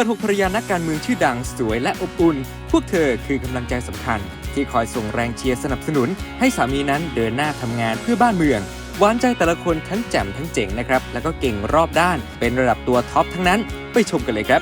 ปิดหกภรรยานักการเมืองชื่อดังสวยและอบอุ่น พวกเธอคือกำลังใจสำคัญ ที่คอยส่งแรงเชียร์สนับสนุน ให้สามีนั้นเดินหน้าทำงานเพื่อบ้านเมืองหวานใจแต่ละคนทั้งแจ่มทั้งเจ๋งนะครับ แล้วก็เก่งรอบด้าน เป็นระดับตัวท็อปทั้งนั้น ไปชมกันเลยครับ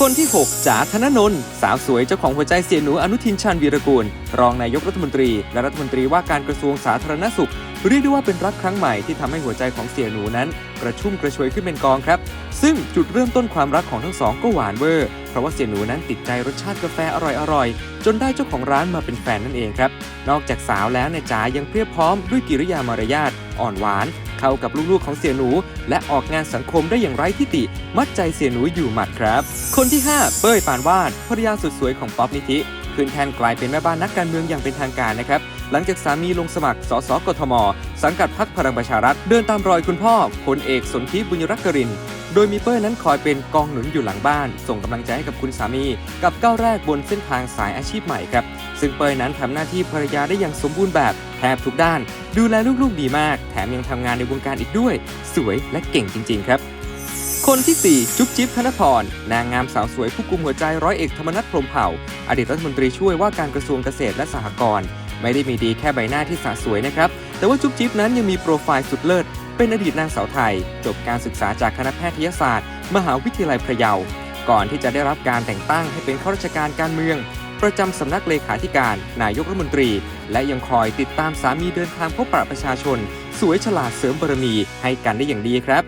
คนที่ 6จ๋าธนนนท์สาวสวยเจ้าของหัวใจเสียหนูอนุทินชาญวีรกูล รองนายกรัฐมนตรี และรัฐมนตรีว่าการกระทรวงสาธารณสุข เรียกได้ว่าเป็นรักครั้งใหม่ที่ทำให้หัวใจของเสียหนูนั้น กระชุ่มกระชวยขึ้นเป็นกองครับ ซึ่งจุดเริ่มต้นความรักของทั้งสองก็หวานเวอร์ เพราะว่าเสียหนูนั้นติดใจรสชาติกาแฟอร่อยๆ จนได้เจ้าของร้านมาเป็นแฟนนั่นเองครับ นอกจากสาวแล้วเนี่ยจ๋ายังเพียบพร้อมด้วยกิริยามารยาทอ่อนหวาน เข้ากับลูกๆของเสียหนู และออกงานสังคมได้อย่างไร้ที่ติมัดใจเสียหนูอยู่หมัดครับ คนที่ 5 เป้ยปานวาดภรรยาสุดสวยของป๊อปนิธิขึ้นแทนกลายเป็นแม่บ้านนักการเมืองอย่างเป็นทางการนะครับ หลังจากสามีลงสมัคร สสกทม สังกัดพรรคพลังประชารัฐ เดินตามรอยคุณพ่อพลเอกสนธิบุญรักกริน โดยมีเป้ยนั้นคอยเป็นกองหนุนอยู่หลังบ้าน ส่งกำลังใจให้กับคุณสามี กับก้าวแรกบนเส้นทางสายอาชีพใหม่ครับ ซึ่งเป้ยนั้นทำหน้าที่ภรรยาได้อย่างสมบูรณ์แบบแทบทุกด้าน ดูแลลูกๆดีมาก แถมยังทำงานในวงการอีกด้วย สวยและเก่งจริง ๆ ครับคนที่ 4 จุ๊บจิ๊บธนพร นางงามสาวสวยผู้กุมหัวใจร้อยเอกธรรมนัฐพรหมเผ่า อดีตรัฐมนตรีช่วยว่าการกระทรวงเกษตรและสหกรณ์ ไม่ได้มีดีแค่ใบหน้าที่สะสวยนะครับ แต่ว่าจุ๊บจิ๊บนั้นยังมีโปรไฟล์สุดเลิศ เป็นอดีตนางสาวไทย จบการศึกษาจากคณะแพทยศาสตร์ มหาวิทยาลัยพะเยา ก่อนที่จะได้รับการแต่งตั้งให้เป็นข้าราชการการเมือง ประจำสำนักเลขาธิการ นายกรัฐมนตรี และยังคอยติดตามสามีเดินทางพบปะประชาชน สวยฉลาดเสริมบารมีให้กันได้อย่างดีครับ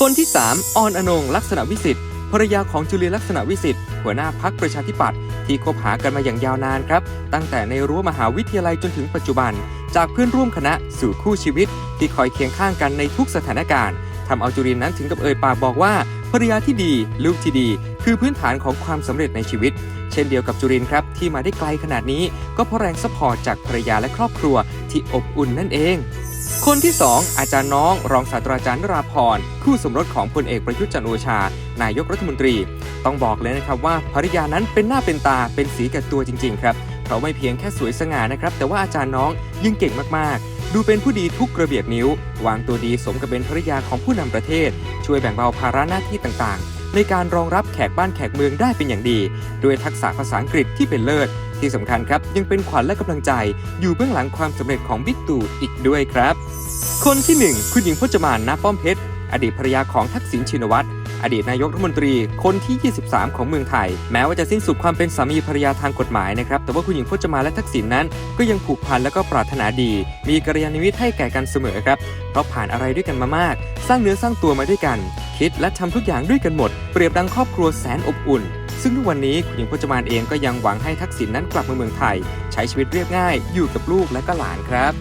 คนที่3ออนอนงลักษณะวิสิทธิ์ภรรยาของจุลีลักษณะวิสิทธิ์หัวหน้าพักประชาธิปัตย์ ที่คบหากันมาอย่างยาวนานครับ ตั้งแต่ในรั้วมหาวิทยาลัยจนถึงปัจจุบัน จากเพื่อนร่วมคณะสู่คู่ชีวิต ที่คอยเคียงข้างกันในทุกสถานการณ์ทำเอาจุลินนั้นถึงกับเอ่ยปากบอกว่าภรรยาที่ดี ลูกที่ดี คือพื้นฐานของความสำเร็จในชีวิต เช่นเดียวกับจุรินครับ ที่มาได้ไกลขนาดนี้ ก็เพราะแรงซัพพอร์ตจากภรรยาและครอบครัวที่อบอุ่นนั่นเอง คนที่ 2 อาจารย์น้อง รองศาสตราจารย์นราพร คู่สมรสของพลเอกประยุทธ์จันทร์โอชา นายกรัฐมนตรี ต้องบอกเลยนะครับว่าภรรยานั้นเป็นหน้าเป็นตาเป็นสีกับตัวจริง ๆ ครับเพราะไม่เพียงแค่สวยสง่านะครับ แต่ว่าอาจารย์น้องยิ่งเก่งมากๆ ดูเป็นผู้ดีทุกกระเบียดนิ้ว วางตัวดีสมกับเป็นภรรยาของผู้นำประเทศ ช่วยแบ่งเบาภาระหน้าที่ต่างๆ ในการรองรับแขกบ้านแขกเมืองได้เป็นอย่างดี ด้วยทักษะภาษาอังกฤษที่เป็นเลิศ ที่สำคัญครับยังเป็นขวัญและกำลังใจ อยู่เบื้องหลังความสำเร็จของบิ๊กตู่อีกด้วยครับ คนที่ 1 คุณหญิงพจมานณป้อมเพชร อดีตภรรยาของทักษิณชินวัตรอดีตนายกรัฐมนตรีคนที่ 23 ของเมืองไทย แม้ว่าจะสิ้นสุดความเป็นสามีภรรยาทางกฎหมายนะครับ แต่ว่าคุณหญิงพจมานและทักษิณนั้น ก็ยังผูกพันและก็ปรารถนาดี มีกัลยาณมิตรให้แก่กันเสมอครับ เพราะผ่านอะไรด้วยกันมามาก สร้างเนื้อสร้างตัวมาด้วยกัน คิดและทำทุกอย่างด้วยกันหมด เปรียบดังครอบครัวแสนอบอุ่น ซึ่งทุกวันนี้คุณหญิงพจมานเองก็ยังหวังให้ทักษิณนั้นกลับมาเมืองไทย ใช้ชีวิตเรียบง่าย อยู่กับลูกและก็หลานครับ